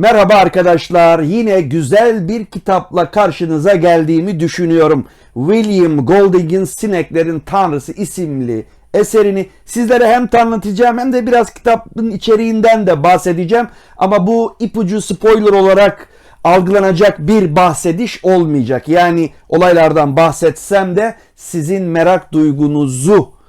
Merhaba arkadaşlar. Yine güzel bir kitapla karşınıza geldiğimi düşünüyorum. William Golding'in Sineklerin Tanrısı isimli eserini sizlere hem tanıtacağım hem de biraz kitabın içeriğinden de bahsedeceğim. Ama bu ipucu spoiler olarak algılanacak bir bahsediş olmayacak. Yani olaylardan bahsetsem de sizin merak duygunuzu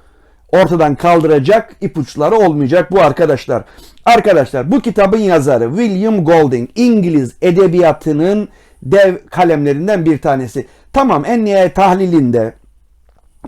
ortadan kaldıracak ipuçları olmayacak bu arkadaşlar. Arkadaşlar bu kitabın yazarı William Golding İngiliz edebiyatının dev kalemlerinden bir tanesi. Tamam en nihayet tahlilinde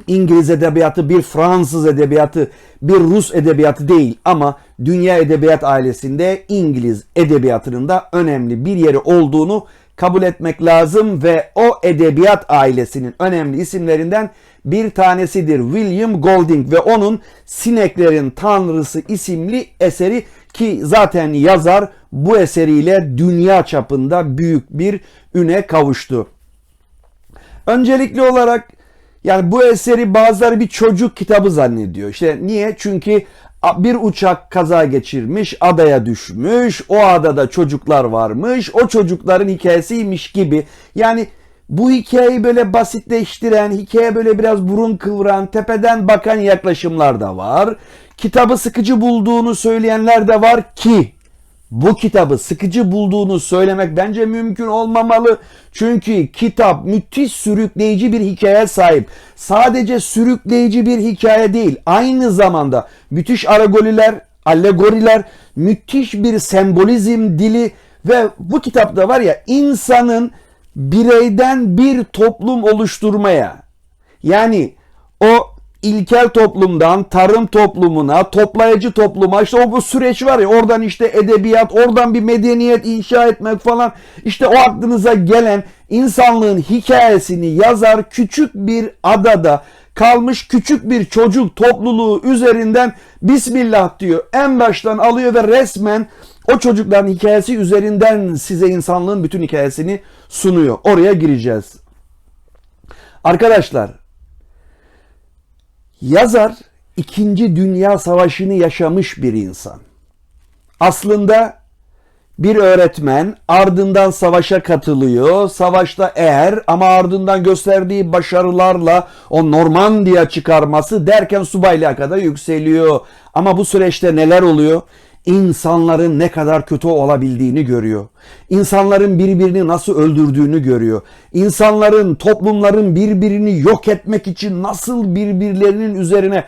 İngiliz edebiyatı bir Fransız edebiyatı bir Rus edebiyatı değil ama dünya edebiyat ailesinde İngiliz edebiyatının da önemli bir yeri olduğunu kabul etmek lazım ve o edebiyat ailesinin önemli isimlerinden bir tanesidir William Golding ve onun Sineklerin Tanrısı isimli eseri ki zaten yazar bu eseriyle dünya çapında büyük bir üne kavuştu. Öncelikli olarak yani bu eseri bazıları bir çocuk kitabı zannediyor. İşte niye? Çünkü bir uçak kaza geçirmiş, adaya düşmüş, o adada çocuklar varmış, o çocukların hikayesiymiş gibi. Yani bu hikayeyi böyle basitleştiren, hikaye böyle biraz burun kıvıran, tepeden bakan yaklaşımlar da var. Kitabı sıkıcı bulduğunu söyleyenler de var ki bu kitabı sıkıcı bulduğunu söylemek bence mümkün olmamalı. Çünkü kitap müthiş sürükleyici bir hikaye sahip. Sadece sürükleyici bir hikaye değil. Aynı zamanda müthiş aragoliler, allegoriler, müthiş bir sembolizm dili ve bu kitapta var ya insanın bireyden bir toplum oluşturmaya yani o ilkel toplumdan tarım toplumuna, toplayıcı topluma işte o bu süreç var ya oradan işte edebiyat, oradan bir medeniyet inşa etmek falan işte o aklınıza gelen insanlığın hikayesini yazar küçük bir adada kalmış küçük bir çocuk topluluğu üzerinden Bismillah diyor. En baştan alıyor ve resmen o çocukların hikayesi üzerinden size insanlığın bütün hikayesini sunuyor. Oraya gireceğiz. Arkadaşlar Yazar İkinci Dünya Savaşı'nı yaşamış bir insan. Aslında bir öğretmen ardından savaşa katılıyor. Savaşta eğer ama ardından gösterdiği başarılarla o Normandiya çıkarması derken subaylığa kadar yükseliyor. Ama bu süreçte neler oluyor? İnsanların ne kadar kötü olabildiğini görüyor. İnsanların birbirini nasıl öldürdüğünü görüyor. İnsanların, toplumların birbirini yok etmek için nasıl birbirlerinin üzerine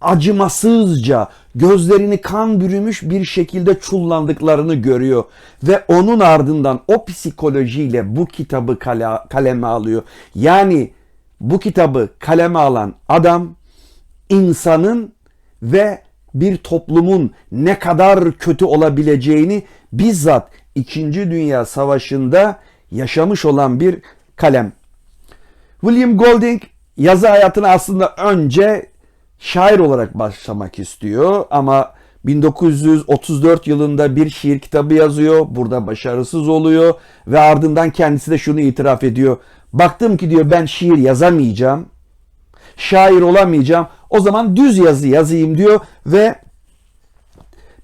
acımasızca gözlerini kan bürümüş bir şekilde çullandıklarını görüyor ve onun ardından o psikolojiyle bu kitabı kale, kaleme alıyor. Yani bu kitabı kaleme alan adam insanın ve bir toplumun ne kadar kötü olabileceğini bizzat 2. Dünya Savaşı'nda yaşamış olan bir kalem. William Golding yazı hayatına aslında önce şair olarak başlamak istiyor ama 1934 yılında bir şiir kitabı yazıyor. Burada başarısız oluyor ve ardından kendisi de şunu itiraf ediyor. Baktım ki diyor ben şiir yazamayacağım. Şair olamayacağım. O zaman düz yazı yazayım diyor ve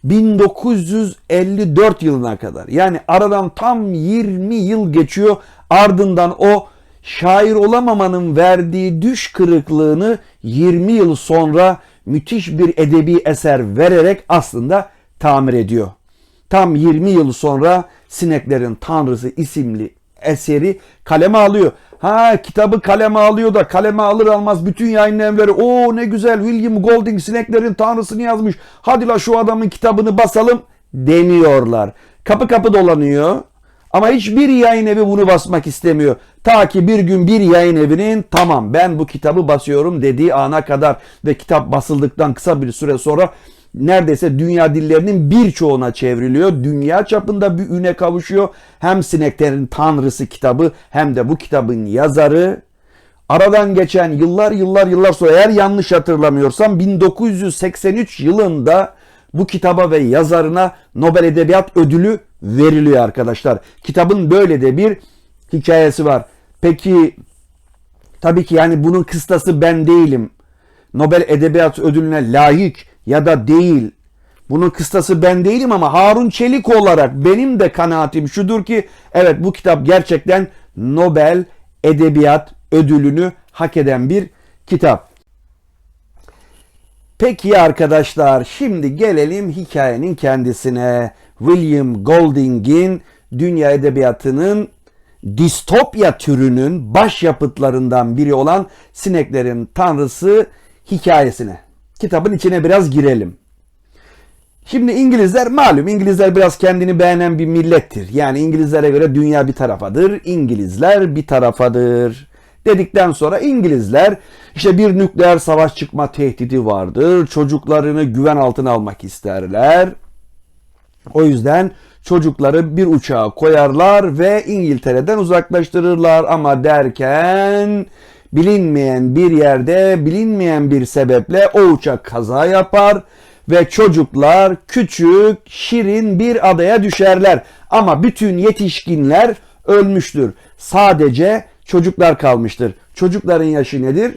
1954 yılına kadar yani aradan tam 20 yıl geçiyor ardından o şair olamamanın verdiği düş kırıklığını 20 yıl sonra müthiş bir edebi eser vererek aslında tamir ediyor. Tam 20 yıl sonra Sineklerin Tanrısı isimli eseri kaleme alıyor. Ha kitabı kaleme alıyor da kaleme alır almaz bütün yayın evleri o ne güzel William Golding sineklerin tanrısını yazmış. Hadi la şu adamın kitabını basalım demiyorlar. Kapı kapı dolanıyor. Ama hiçbir yayın evi bunu basmak istemiyor. Ta ki bir gün bir yayın evinin tamam ben bu kitabı basıyorum dediği ana kadar ve kitap basıldıktan kısa bir süre sonra neredeyse dünya dillerinin birçoğuna çevriliyor. Dünya çapında bir üne kavuşuyor. Hem Sineklerin Tanrısı kitabı hem de bu kitabın yazarı aradan geçen yıllar yıllar yıllar sonra eğer yanlış hatırlamıyorsam 1983 yılında bu kitaba ve yazarına Nobel Edebiyat Ödülü veriliyor arkadaşlar. Kitabın böyle de bir hikayesi var. Peki tabii ki yani bunun kıstası ben değilim. Nobel Edebiyat Ödülüne layık ya da değil. Bunun kıstası ben değilim ama Harun Çelik olarak benim de kanaatim şudur ki evet bu kitap gerçekten Nobel Edebiyat Ödülünü hak eden bir kitap. Peki arkadaşlar şimdi gelelim hikayenin kendisine. William Golding'in dünya edebiyatının distopya türünün başyapıtlarından biri olan Sineklerin Tanrısı hikayesine. Kitabın içine biraz girelim. Şimdi İngilizler malum İngilizler biraz kendini beğenen bir millettir. Yani İngilizlere göre dünya bir tarafadır, İngilizler bir tarafadır. Dedikten sonra İngilizler işte bir nükleer savaş çıkma tehdidi vardır. Çocuklarını güven altına almak isterler. O yüzden çocukları bir uçağa koyarlar ve İngiltere'den uzaklaştırırlar ama derken bilinmeyen bir yerde bilinmeyen bir sebeple o uçak kaza yapar ve çocuklar küçük şirin bir adaya düşerler ama bütün yetişkinler ölmüştür. Sadece çocuklar kalmıştır. Çocukların yaşı nedir?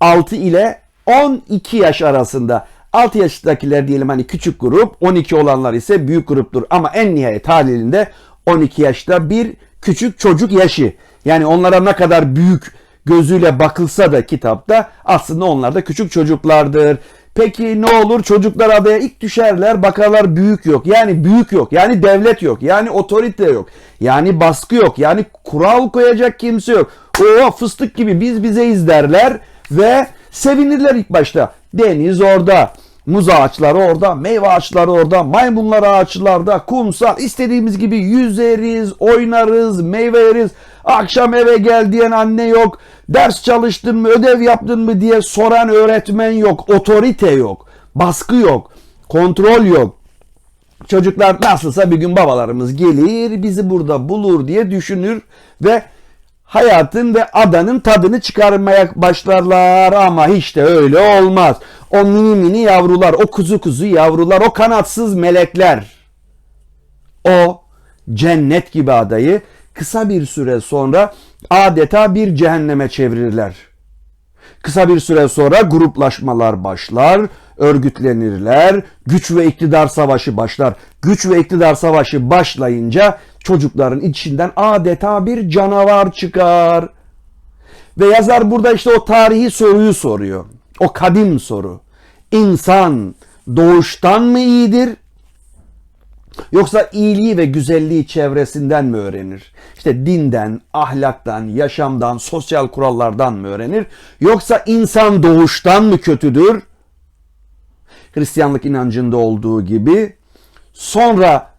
6 ile 12 yaş arasında. 6 yaştakiler diyelim hani küçük grup, 12 olanlar ise büyük gruptur. Ama en nihayet halinde 12 yaşta bir küçük çocuk yaşı. Yani onlara ne kadar büyük gözüyle bakılsa da kitapta aslında onlar da küçük çocuklardır. Peki ne olur çocuklar adaya ilk düşerler bakarlar büyük yok. Yani büyük yok. Yani devlet yok. Yani otorite yok. Yani baskı yok. Yani kural koyacak kimse yok. O fıstık gibi biz bizeyiz derler ve sevinirler ilk başta. Deniz orada. Muz ağaçları orada, meyve ağaçları orada, maymunlar ağaçlarda, kumsal istediğimiz gibi yüzeriz, oynarız, meyve yeriz. Akşam eve gel diyen anne yok. Ders çalıştın mı, ödev yaptın mı diye soran öğretmen yok. Otorite yok. Baskı yok. Kontrol yok. Çocuklar nasılsa bir gün babalarımız gelir, bizi burada bulur diye düşünür ve hayatın ve adanın tadını çıkarmaya başlarlar ama hiç de öyle olmaz. O mini mini yavrular, o kuzu kuzu yavrular, o kanatsız melekler, o cennet gibi adayı kısa bir süre sonra adeta bir cehenneme çevirirler. Kısa bir süre sonra gruplaşmalar başlar, örgütlenirler, güç ve iktidar savaşı başlar. Güç ve iktidar savaşı başlayınca çocukların içinden adeta bir canavar çıkar. Ve yazar burada işte o tarihi soruyu soruyor. O kadim soru. İnsan doğuştan mı iyidir? Yoksa iyiliği ve güzelliği çevresinden mi öğrenir? İşte dinden, ahlaktan, yaşamdan, sosyal kurallardan mı öğrenir? Yoksa insan doğuştan mı kötüdür? Hristiyanlık inancında olduğu gibi sonra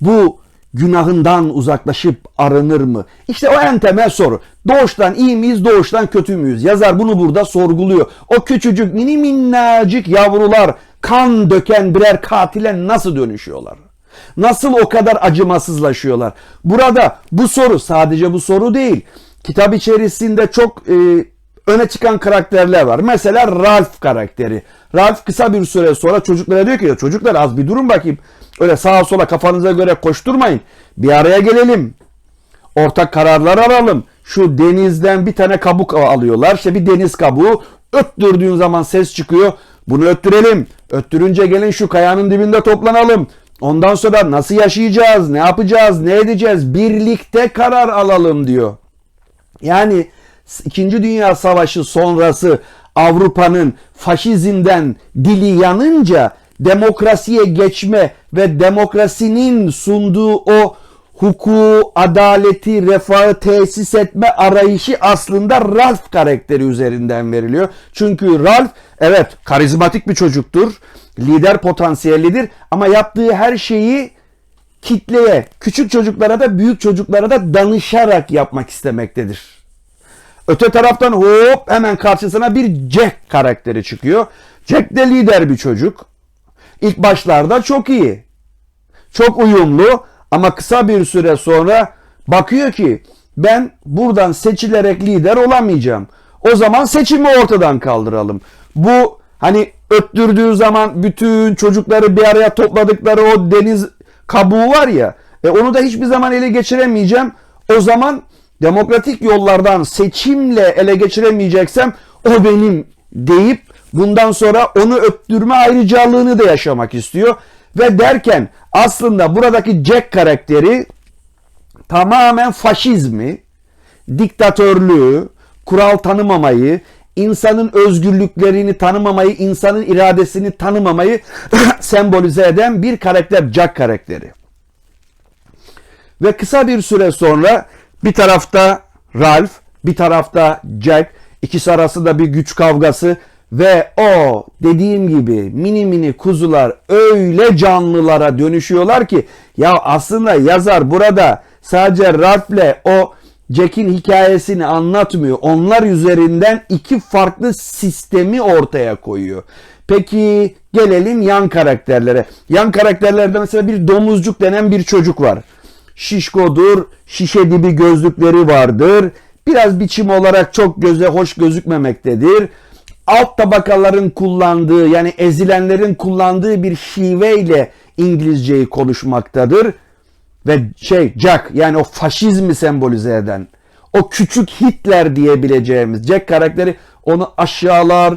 bu günahından uzaklaşıp arınır mı? İşte o en temel soru. Doğuştan iyi miyiz, doğuştan kötü müyüz? Yazar bunu burada sorguluyor. O küçücük mini minnacık yavrular kan döken birer katile nasıl dönüşüyorlar? Nasıl o kadar acımasızlaşıyorlar? Burada bu soru sadece bu soru değil. Kitap içerisinde çok e, öne çıkan karakterler var. Mesela Ralph karakteri. Ralph kısa bir süre sonra çocuklara diyor ki çocuklar az bir durun bakayım. Öyle sağa sola kafanıza göre koşturmayın. Bir araya gelelim. Ortak kararlar alalım. Şu denizden bir tane kabuk alıyorlar. İşte bir deniz kabuğu. Öttürdüğün zaman ses çıkıyor. Bunu öttürelim. Öttürünce gelin şu kayanın dibinde toplanalım. Ondan sonra nasıl yaşayacağız, ne yapacağız, ne edeceğiz birlikte karar alalım diyor. Yani İkinci Dünya Savaşı sonrası Avrupa'nın faşizmden dili yanınca demokrasiye geçme ve demokrasinin sunduğu o hukuku, adaleti, refahı tesis etme arayışı aslında Ralph karakteri üzerinden veriliyor. Çünkü Ralph evet karizmatik bir çocuktur, lider potansiyellidir ama yaptığı her şeyi kitleye, küçük çocuklara da büyük çocuklara da danışarak yapmak istemektedir. Öte taraftan hop hemen karşısına bir Jack karakteri çıkıyor. Jack de lider bir çocuk. İlk başlarda çok iyi. Çok uyumlu ama kısa bir süre sonra bakıyor ki ben buradan seçilerek lider olamayacağım. O zaman seçimi ortadan kaldıralım. Bu hani öttürdüğü zaman bütün çocukları bir araya topladıkları o deniz kabuğu var ya e onu da hiçbir zaman ele geçiremeyeceğim. O zaman demokratik yollardan seçimle ele geçiremeyeceksem o benim deyip Bundan sonra onu öptürme ayrıcalığını da yaşamak istiyor. Ve derken aslında buradaki Jack karakteri tamamen faşizmi, diktatörlüğü, kural tanımamayı, insanın özgürlüklerini tanımamayı, insanın iradesini tanımamayı sembolize eden bir karakter Jack karakteri. Ve kısa bir süre sonra bir tarafta Ralph, bir tarafta Jack, ikisi arasında bir güç kavgası ve o dediğim gibi mini mini kuzular öyle canlılara dönüşüyorlar ki ya aslında yazar burada sadece Ralph'le o Jack'in hikayesini anlatmıyor. Onlar üzerinden iki farklı sistemi ortaya koyuyor. Peki gelelim yan karakterlere. Yan karakterlerde mesela bir domuzcuk denen bir çocuk var. Şişkodur, şişe dibi gözlükleri vardır. Biraz biçim olarak çok göze hoş gözükmemektedir. Alt tabakaların kullandığı yani ezilenlerin kullandığı bir şiveyle İngilizceyi konuşmaktadır. Ve şey Jack yani o faşizmi sembolize eden o küçük Hitler diyebileceğimiz Jack karakteri onu aşağılar,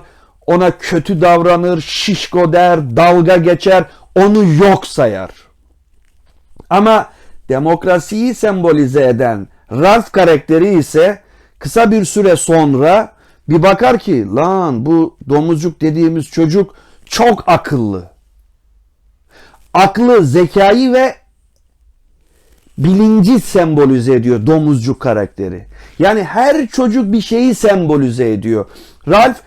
ona kötü davranır, şişko der, dalga geçer, onu yok sayar. Ama demokrasiyi sembolize eden Ralph karakteri ise kısa bir süre sonra bir bakar ki lan bu domuzcuk dediğimiz çocuk çok akıllı. Aklı, zekayı ve bilinci sembolize ediyor domuzcuk karakteri. Yani her çocuk bir şeyi sembolize ediyor. Ralph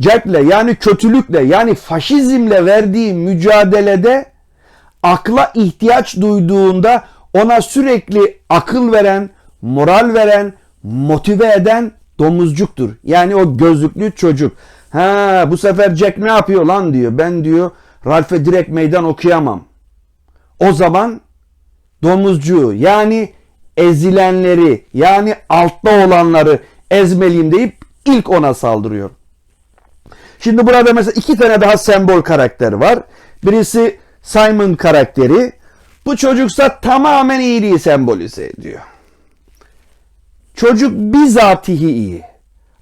Jack'le yani kötülükle yani faşizmle verdiği mücadelede akla ihtiyaç duyduğunda ona sürekli akıl veren, moral veren, motive eden domuzcuktur. Yani o gözlüklü çocuk. Ha bu sefer Jack ne yapıyor lan diyor. Ben diyor Ralph'e direkt meydan okuyamam. O zaman domuzcuğu yani ezilenleri yani altta olanları ezmeliyim deyip ilk ona saldırıyor. Şimdi burada mesela iki tane daha sembol karakter var. Birisi Simon karakteri. Bu çocuksa tamamen iyiliği sembolize ediyor. Çocuk bizatihi iyi.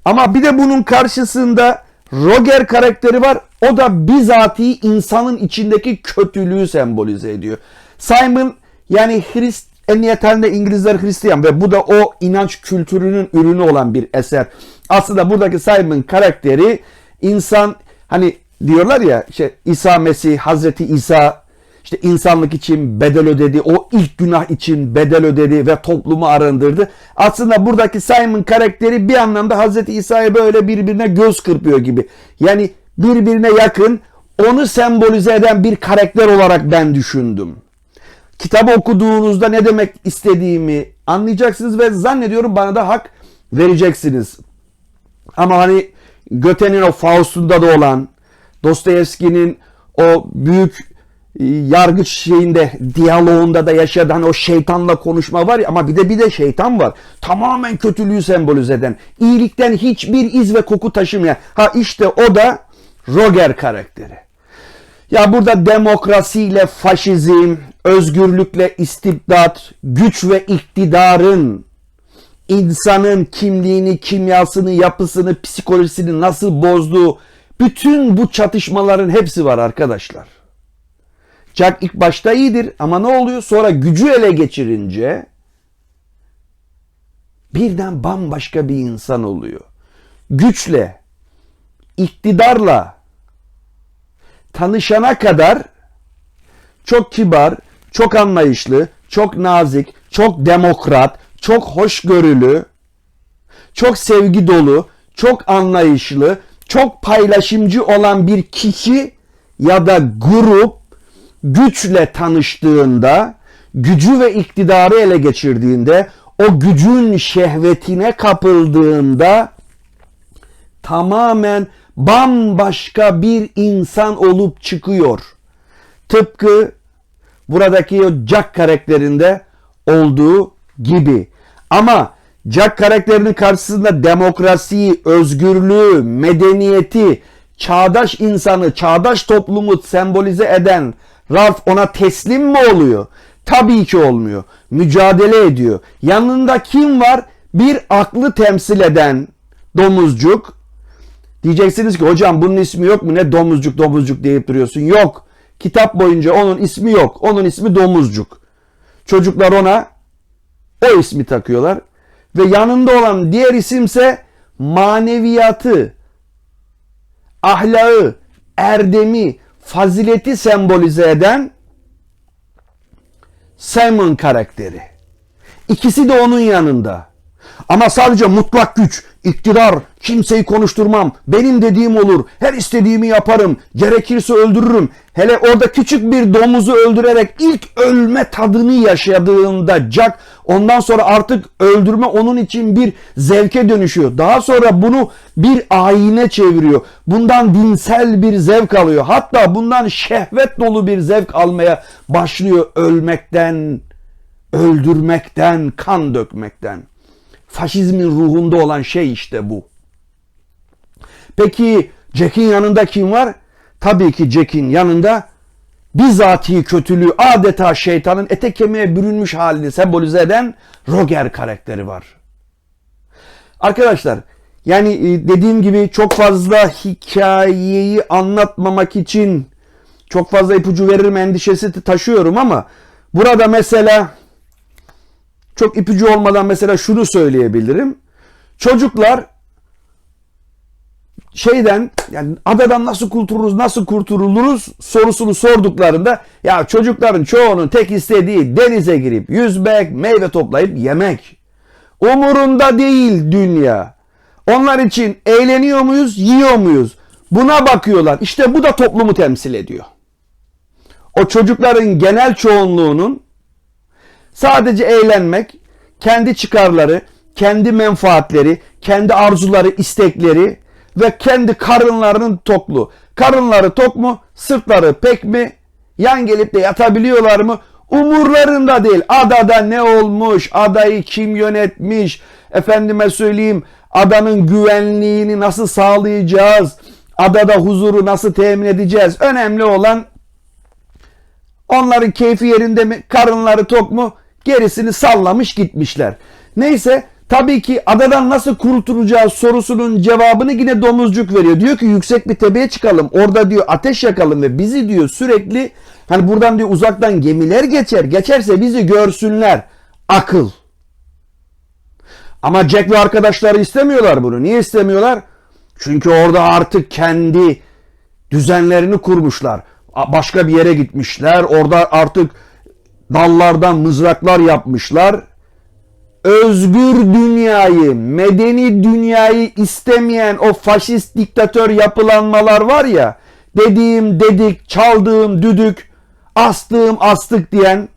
Ama bir de bunun karşısında Roger karakteri var. O da bizatihi insanın içindeki kötülüğü sembolize ediyor. Simon yani Hrist en nihayetinde İngilizler Hristiyan ve bu da o inanç kültürünün ürünü olan bir eser. Aslında buradaki Simon karakteri insan hani diyorlar ya işte İsa Mesih, Hazreti İsa işte insanlık için bedel ödedi, o ilk günah için bedel ödedi ve toplumu arındırdı. Aslında buradaki Simon karakteri bir anlamda Hazreti İsa'ya böyle birbirine göz kırpıyor gibi. Yani birbirine yakın, onu sembolize eden bir karakter olarak ben düşündüm. Kitabı okuduğunuzda ne demek istediğimi anlayacaksınız ve zannediyorum bana da hak vereceksiniz. Ama hani Göte'nin o Faust'unda da olan, Dostoyevski'nin o büyük yargıç şeyinde diyaloğunda da yaşadığı hani o şeytanla konuşma var ya ama bir de bir de şeytan var. Tamamen kötülüğü sembolize eden, iyilikten hiçbir iz ve koku taşımayan. Ha işte o da Roger karakteri. Ya burada demokrasiyle faşizm, özgürlükle istibdat, güç ve iktidarın insanın kimliğini, kimyasını, yapısını, psikolojisini nasıl bozduğu bütün bu çatışmaların hepsi var arkadaşlar. Jack ilk başta iyidir ama ne oluyor? Sonra gücü ele geçirince birden bambaşka bir insan oluyor. Güçle, iktidarla tanışana kadar çok kibar, çok anlayışlı, çok nazik, çok demokrat, çok hoşgörülü, çok sevgi dolu, çok anlayışlı, çok paylaşımcı olan bir kişi ya da grup güçle tanıştığında, gücü ve iktidarı ele geçirdiğinde, o gücün şehvetine kapıldığında tamamen bambaşka bir insan olup çıkıyor. Tıpkı buradaki o Jack karakterinde olduğu gibi. Ama Jack karakterinin karşısında demokrasiyi, özgürlüğü, medeniyeti, çağdaş insanı, çağdaş toplumu sembolize eden Ralph ona teslim mi oluyor? Tabii ki olmuyor. Mücadele ediyor. Yanında kim var? Bir aklı temsil eden domuzcuk. Diyeceksiniz ki hocam bunun ismi yok mu? Ne domuzcuk domuzcuk deyip duruyorsun. Yok. Kitap boyunca onun ismi yok. Onun ismi domuzcuk. Çocuklar ona o ismi takıyorlar. Ve yanında olan diğer isimse maneviyatı, ahlakı, erdemi, fazileti sembolize eden Simon karakteri. İkisi de onun yanında. Ama sadece mutlak güç, iktidar, kimseyi konuşturmam, benim dediğim olur, her istediğimi yaparım, gerekirse öldürürüm. Hele orada küçük bir domuzu öldürerek ilk ölme tadını yaşadığında Jack ondan sonra artık öldürme onun için bir zevke dönüşüyor. Daha sonra bunu bir ayine çeviriyor. Bundan dinsel bir zevk alıyor. Hatta bundan şehvet dolu bir zevk almaya başlıyor ölmekten, öldürmekten, kan dökmekten. Faşizmin ruhunda olan şey işte bu. Peki Jack'in yanında kim var? Tabii ki Jack'in yanında bizatihi kötülüğü adeta şeytanın ete kemiğe bürünmüş halini sembolize eden Roger karakteri var. Arkadaşlar yani e, dediğim gibi çok fazla hikayeyi anlatmamak için çok fazla ipucu veririm endişesi taşıyorum ama burada mesela çok ipucu olmadan mesela şunu söyleyebilirim. Çocuklar şeyden yani adadan nasıl kurtuluruz nasıl kurtuluruz sorusunu sorduklarında ya çocukların çoğunun tek istediği denize girip yüzmek, meyve toplayıp yemek. Umurunda değil dünya. Onlar için eğleniyor muyuz, yiyor muyuz? Buna bakıyorlar. İşte bu da toplumu temsil ediyor. O çocukların genel çoğunluğunun sadece eğlenmek, kendi çıkarları, kendi menfaatleri, kendi arzuları, istekleri ve kendi karınlarının toklu. Karınları tok mu? Sırtları pek mi? Yan gelip de yatabiliyorlar mı? Umurlarında değil. Adada ne olmuş? Adayı kim yönetmiş? Efendime söyleyeyim adanın güvenliğini nasıl sağlayacağız? Adada huzuru nasıl temin edeceğiz? Önemli olan onların keyfi yerinde mi? Karınları tok mu? Gerisini sallamış gitmişler. Neyse tabii ki adadan nasıl kurtulacağız sorusunun cevabını yine domuzcuk veriyor. Diyor ki yüksek bir tepeye çıkalım. Orada diyor ateş yakalım ve bizi diyor sürekli hani buradan diyor uzaktan gemiler geçer. Geçerse bizi görsünler. Akıl. Ama Jack ve arkadaşları istemiyorlar bunu. Niye istemiyorlar? Çünkü orada artık kendi düzenlerini kurmuşlar. Başka bir yere gitmişler. Orada artık dallardan mızraklar yapmışlar. Özgür dünyayı, medeni dünyayı istemeyen o faşist diktatör yapılanmalar var ya, dediğim dedik, çaldığım düdük, astığım astık diyen,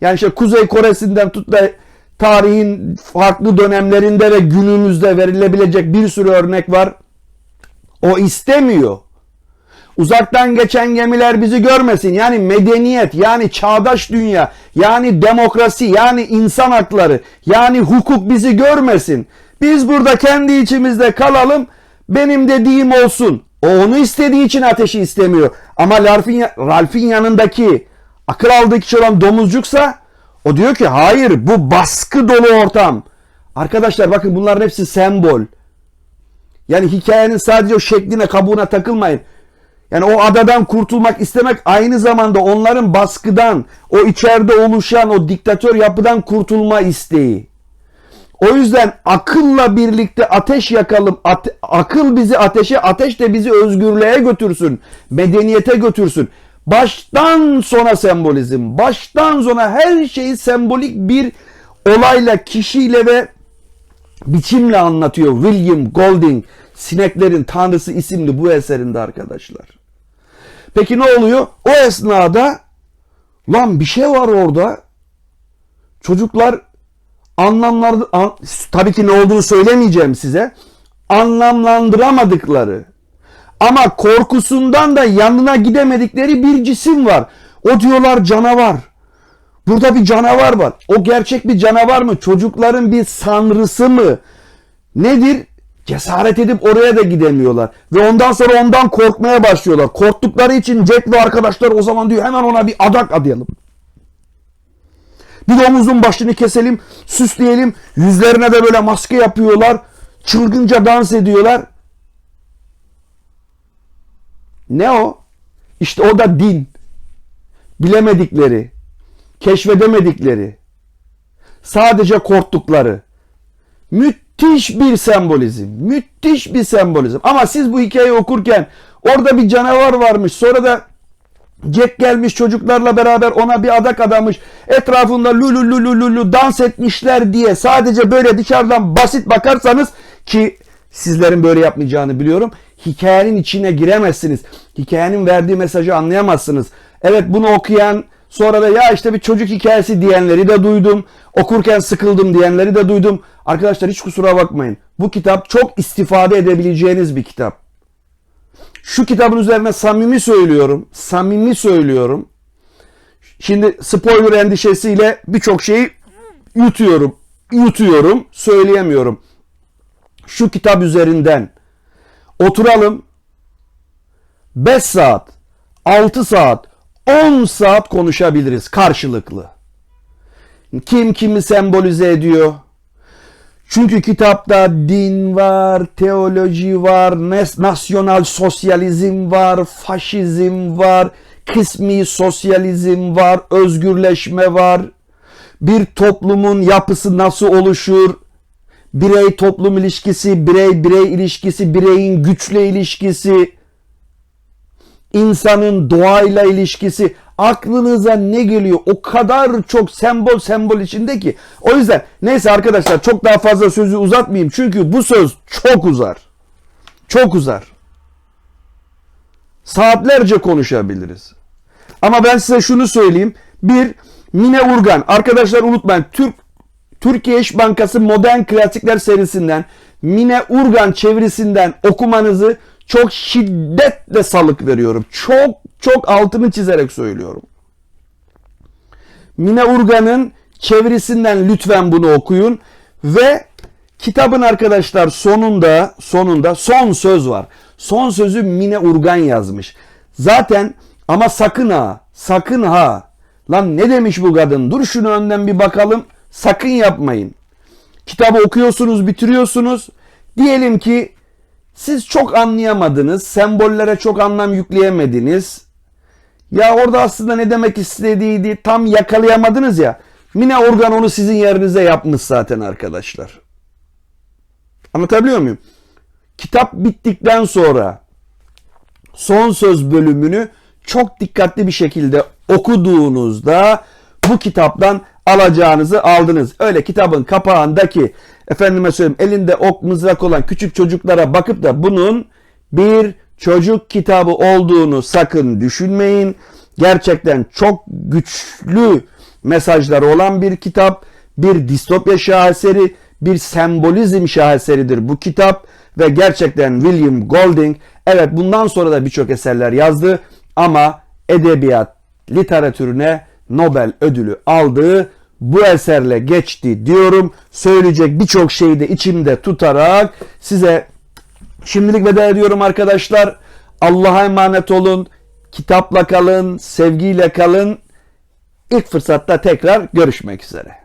yani işte Kuzey Kore'sinden tut da tarihin farklı dönemlerinde ve günümüzde verilebilecek bir sürü örnek var. O istemiyor. Uzaktan geçen gemiler bizi görmesin. Yani medeniyet, yani çağdaş dünya, yani demokrasi, yani insan hakları, yani hukuk bizi görmesin. Biz burada kendi içimizde kalalım. Benim dediğim olsun. O onu istediği için ateşi istemiyor. Ama Ralph'in, Ralph'in yanındaki akıl aldığı kişi olan domuzcuksa o diyor ki hayır bu baskı dolu ortam. Arkadaşlar bakın bunların hepsi sembol. Yani hikayenin sadece o şekline kabuğuna takılmayın. Yani o adadan kurtulmak istemek aynı zamanda onların baskıdan, o içeride oluşan o diktatör yapıdan kurtulma isteği. O yüzden akılla birlikte ateş yakalım. Ate- akıl bizi ateşe, ateş de bizi özgürlüğe götürsün. Medeniyete götürsün. Baştan sona sembolizm. Baştan sona her şeyi sembolik bir olayla, kişiyle ve biçimle anlatıyor William Golding. Sineklerin Tanrısı isimli bu eserinde arkadaşlar. Peki ne oluyor? O esnada lan bir şey var orada. Çocuklar anlamlar an, tabii ki ne olduğunu söylemeyeceğim size. Anlamlandıramadıkları ama korkusundan da yanına gidemedikleri bir cisim var. O diyorlar canavar. Burada bir canavar var. O gerçek bir canavar mı? Çocukların bir sanrısı mı? Nedir? Cesaret edip oraya da gidemiyorlar. Ve ondan sonra ondan korkmaya başlıyorlar. Korktukları için Jack ve arkadaşlar o zaman diyor hemen ona bir adak adayalım. Bir omuzun başını keselim, süsleyelim. Yüzlerine de böyle maske yapıyorlar. Çılgınca dans ediyorlar. Ne o? İşte o da din. Bilemedikleri, keşfedemedikleri, sadece korktukları. Müthiş bir sembolizm. Müthiş bir sembolizm. Ama siz bu hikayeyi okurken orada bir canavar varmış. Sonra da Jack gelmiş çocuklarla beraber ona bir adak adamış. Etrafında lulu lulu lulu dans etmişler diye sadece böyle dışarıdan basit bakarsanız ki sizlerin böyle yapmayacağını biliyorum. Hikayenin içine giremezsiniz. Hikayenin verdiği mesajı anlayamazsınız. Evet bunu okuyan sonra da ya işte bir çocuk hikayesi diyenleri de duydum. Okurken sıkıldım diyenleri de duydum. Arkadaşlar hiç kusura bakmayın. Bu kitap çok istifade edebileceğiniz bir kitap. Şu kitabın üzerine samimi söylüyorum. Samimi söylüyorum. Şimdi spoiler endişesiyle birçok şeyi yutuyorum. Yutuyorum. Söyleyemiyorum. Şu kitap üzerinden oturalım. 5 saat, 6 saat, 10 saat konuşabiliriz karşılıklı. Kim kimi sembolize ediyor? Çünkü kitapta din var, teoloji var, nasyonal sosyalizm var, faşizm var, kısmi sosyalizm var, özgürleşme var. Bir toplumun yapısı nasıl oluşur? Birey toplum ilişkisi, birey birey ilişkisi, bireyin güçle ilişkisi, insanın doğayla ilişkisi aklınıza ne geliyor? O kadar çok sembol sembol içinde ki. O yüzden neyse arkadaşlar çok daha fazla sözü uzatmayayım. Çünkü bu söz çok uzar. Çok uzar. Saatlerce konuşabiliriz. Ama ben size şunu söyleyeyim. Bir, Mine Urgan. Arkadaşlar unutmayın. Türk Türkiye İş Bankası Modern Klasikler serisinden Mine Urgan çevirisinden okumanızı çok şiddetle salık veriyorum. Çok çok altını çizerek söylüyorum. Mine Urgan'ın çevirisinden lütfen bunu okuyun ve kitabın arkadaşlar sonunda sonunda son söz var. Son sözü Mine Urgan yazmış. Zaten ama sakın ha, sakın ha. Lan ne demiş bu kadın? Dur şunu önden bir bakalım. Sakın yapmayın. Kitabı okuyorsunuz, bitiriyorsunuz. Diyelim ki siz çok anlayamadınız, sembollere çok anlam yükleyemediniz. Ya orada aslında ne demek istediğiydi tam yakalayamadınız ya. Mine Organ onu sizin yerinize yapmış zaten arkadaşlar. Anlatabiliyor muyum? Kitap bittikten sonra son söz bölümünü çok dikkatli bir şekilde okuduğunuzda bu kitaptan alacağınızı aldınız. Öyle kitabın kapağındaki efendime söyleyeyim elinde ok mızrak olan küçük çocuklara bakıp da bunun bir çocuk kitabı olduğunu sakın düşünmeyin. Gerçekten çok güçlü mesajları olan bir kitap, bir distopya şaheseri, bir sembolizm şaheseridir bu kitap ve gerçekten William Golding evet bundan sonra da birçok eserler yazdı ama edebiyat literatürüne Nobel ödülü aldığı bu eserle geçti diyorum. Söyleyecek birçok şeyi de içimde tutarak size şimdilik veda ediyorum arkadaşlar. Allah'a emanet olun. Kitapla kalın, sevgiyle kalın. İlk fırsatta tekrar görüşmek üzere.